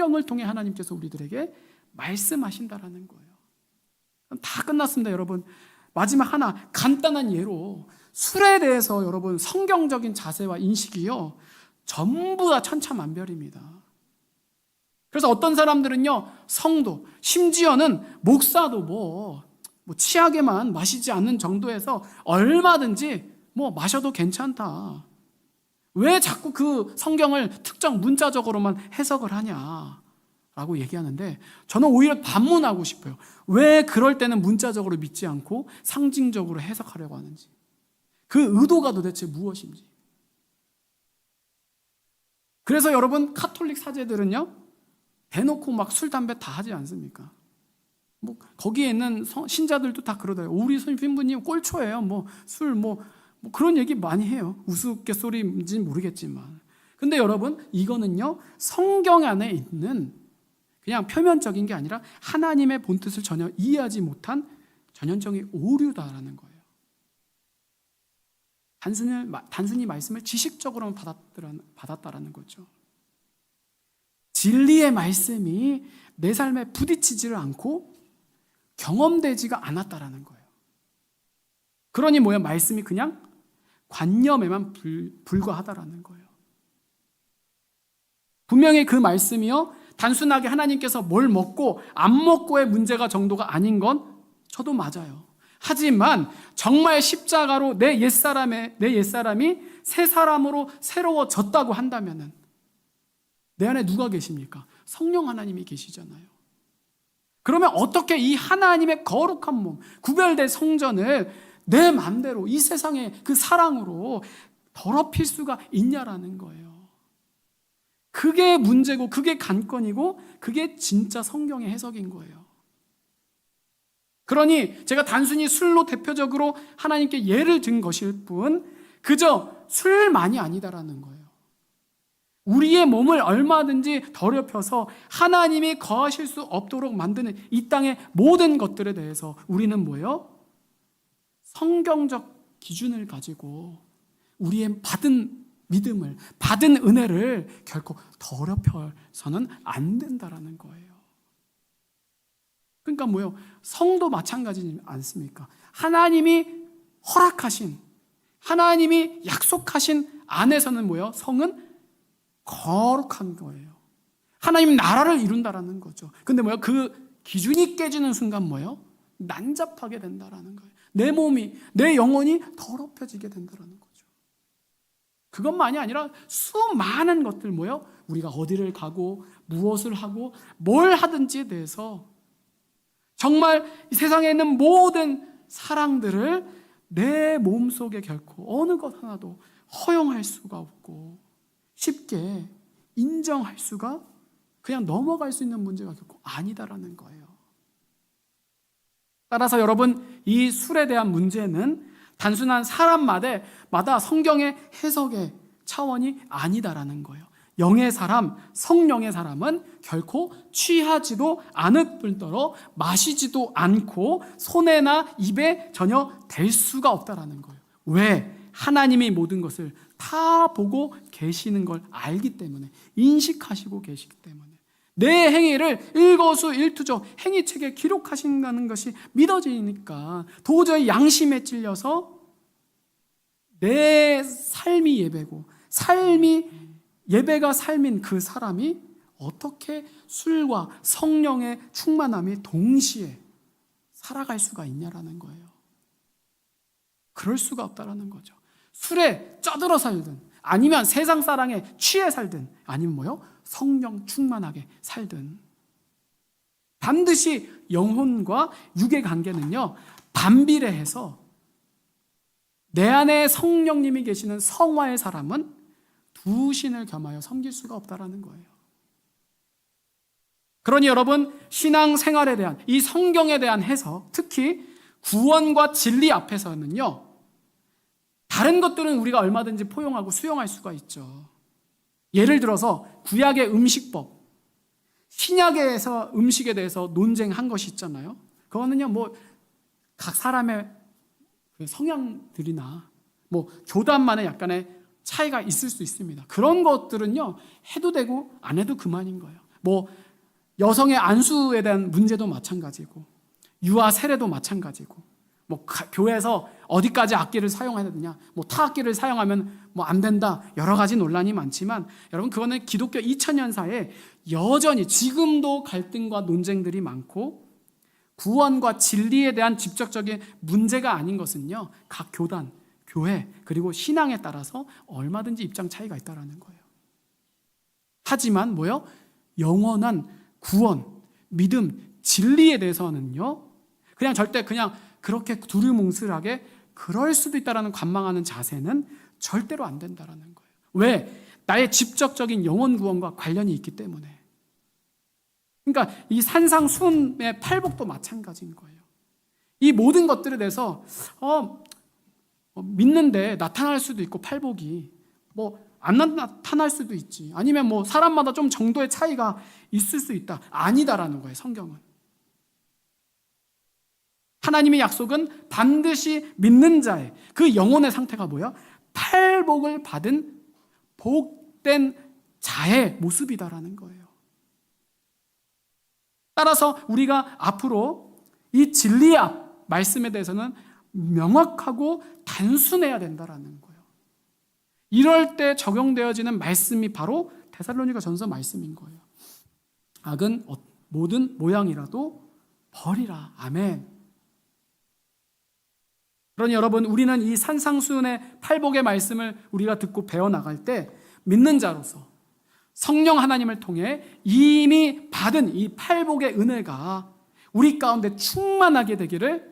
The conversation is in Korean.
성경을 통해 하나님께서 우리들에게 말씀하신다라는 거예요. 다 끝났습니다, 여러분. 마지막 하나 간단한 예로 술에 대해서 여러분 성경적인 자세와 인식이요 전부 다 천차만별입니다. 그래서 어떤 사람들은요 성도 심지어는 목사도 뭐, 뭐 취하게만 마시지 않는 정도에서 얼마든지 뭐 마셔도 괜찮다. 왜 자꾸 그 성경을 특정 문자적으로만 해석을 하냐? 라고 얘기하는데 저는 오히려 반문하고 싶어요. 왜 그럴 때는 문자적으로 믿지 않고 상징적으로 해석하려고 하는지. 그 의도가 도대체 무엇인지. 그래서 여러분 카톨릭 사제들은요. 대놓고 막 술 담배 다 하지 않습니까? 뭐 거기에 있는 성- 신자들도 다 그러더라고요. 우리 신부님 꼴초예요. 뭐 술뭐 뭐 그런 얘기 많이 해요. 우스갯소리인지 모르겠지만. 근데 여러분, 이거는요, 성경 안에 있는 그냥 표면적인 게 아니라 하나님의 본뜻을 전혀 이해하지 못한 전형적인 오류다라는 거예요. 단순히, 단순히 말씀을 지식적으로만 받았다라는 거죠. 진리의 말씀이 내 삶에 부딪히지를 않고 경험되지가 않았다라는 거예요. 그러니 뭐야? 말씀이 그냥 관념에만 불, 불과하다라는 거예요. 분명히 그 말씀이요. 단순하게 하나님께서 뭘 먹고 안 먹고의 문제가 정도가 아닌 건 저도 맞아요. 하지만 정말 십자가로 내 옛사람의 내 옛사람이 새 사람으로 새로워졌다고 한다면은 내 안에 누가 계십니까? 성령 하나님이 계시잖아요. 그러면 어떻게 이 하나님의 거룩한 몸, 구별된 성전을 내 마음대로 이 세상의 그 사랑으로 더럽힐 수가 있냐라는 거예요. 그게 문제고 그게 관건이고 그게 진짜 성경의 해석인 거예요. 그러니 제가 단순히 술로 대표적으로 하나님께 예를 든 것일 뿐 그저 술만이 아니다라는 거예요. 우리의 몸을 얼마든지 더럽혀서 하나님이 거하실 수 없도록 만드는 이 땅의 모든 것들에 대해서 우리는 뭐예요? 성경적 기준을 가지고 우리의 받은 믿음을, 받은 은혜를 결코 더럽혀서는 안 된다라는 거예요. 그러니까 뭐요? 성도 마찬가지지 않습니까? 하나님이 허락하신, 하나님이 약속하신 안에서는 뭐요? 성은 거룩한 거예요. 하나님 나라를 이룬다라는 거죠. 근데 뭐요? 그 기준이 깨지는 순간 뭐요? 난잡하게 된다라는 거예요. 내 몸이, 내 영혼이 더럽혀지게 된다는 거죠. 그것만이 아니라 수많은 것들 뭐요? 우리가 어디를 가고 무엇을 하고 뭘 하든지에 대해서 정말 이 세상에 있는 모든 사랑들을 내 몸속에 결코 어느 것 하나도 허용할 수가 없고 쉽게 인정할 수가 그냥 넘어갈 수 있는 문제가 결코 아니다라는 거예요. 따라서 여러분 이 술에 대한 문제는 단순한 사람마다 성경의 해석의 차원이 아니다라는 거예요. 영의 사람, 성령의 사람은 결코 취하지도 않을 뿐더러 마시지도 않고 손에나 입에 전혀 댈 수가 없다라는 거예요. 왜? 하나님이 모든 것을 다 보고 계시는 걸 알기 때문에 인식하시고 계시기 때문에 내 행위를 일거수 일투족 행위책에 기록하신다는 것이 믿어지니까 도저히 양심에 찔려서 내 삶이 예배고 삶이 예배가 삶인 그 사람이 어떻게 술과 성령의 충만함이 동시에 살아갈 수가 있냐라는 거예요. 그럴 수가 없다라는 거죠. 술에 쩌들어 살든 아니면 세상 사랑에 취해 살든 아니면 뭐요? 성령 충만하게 살든 반드시 영혼과 육의 관계는요 반비례해서 내 안에 성령님이 계시는 성화의 사람은 두 신을 겸하여 섬길 수가 없다라는 거예요. 그러니 여러분 신앙 생활에 대한 이 성경에 대한 해석, 특히 구원과 진리 앞에서는요. 다른 것들은 우리가 얼마든지 포용하고 수용할 수가 있죠. 예를 들어서 구약의 음식법, 신약에서 음식에 대해서 논쟁한 것이 있잖아요. 그거는요, 뭐, 각 사람의 그 성향들이나 뭐, 교단만의 약간의 차이가 있을 수 있습니다. 그런 것들은요, 해도 되고 안 해도 그만인 거예요. 뭐 여성의 안수에 대한 문제도 마찬가지고 유아 세례도 마찬가지고 뭐 가- 교회에서 어디까지 악기를 사용해야 되느냐 뭐 타악기를 사용하면 뭐 안 된다 여러 가지 논란이 많지만 여러분 그거는 기독교 2000년 사에 여전히 지금도 갈등과 논쟁들이 많고 구원과 진리에 대한 직접적인 문제가 아닌 것은요 각 교단 교회 그리고 신앙에 따라서 얼마든지 입장 차이가 있다라는 거예요. 하지만 뭐요? 영원한 구원, 믿음, 진리에 대해서는요. 그냥 절대 그냥 그렇게 두루뭉술하게 그럴 수도 있다라는 관망하는 자세는 절대로 안 된다라는 거예요. 왜? 나의 직접적인 영원 구원과 관련이 있기 때문에. 그러니까 이 산상순의 팔복도 마찬가지인 거예요. 이 모든 것들에 대해서 어, 어, 믿는데 나타날 수도 있고 팔복이 뭐 안 나타날 수도 있지. 아니면 뭐 사람마다 좀 정도의 차이가 있을 수 있다. 아니다라는 거예요, 성경은. 하나님의 약속은 반드시 믿는 자의 그 영혼의 상태가 뭐야? 팔복을 받은 복된 자의 모습이다라는 거예요. 따라서 우리가 앞으로 이 진리의 앞 말씀에 대해서는 명확하고 단순해야 된다라는 거예요. 이럴 때 적용되어지는 말씀이 바로 데살로니가 전서 말씀인 거예요. 악은 어- 모든 모양이라도 버리라. 아멘. 그러니 여러분, 우리는 이 산상수훈의 팔복의 말씀을 우리가 듣고 배워나갈 때 믿는 자로서 성령 하나님을 통해 이미 받은 이 팔복의 은혜가 우리 가운데 충만하게 되기를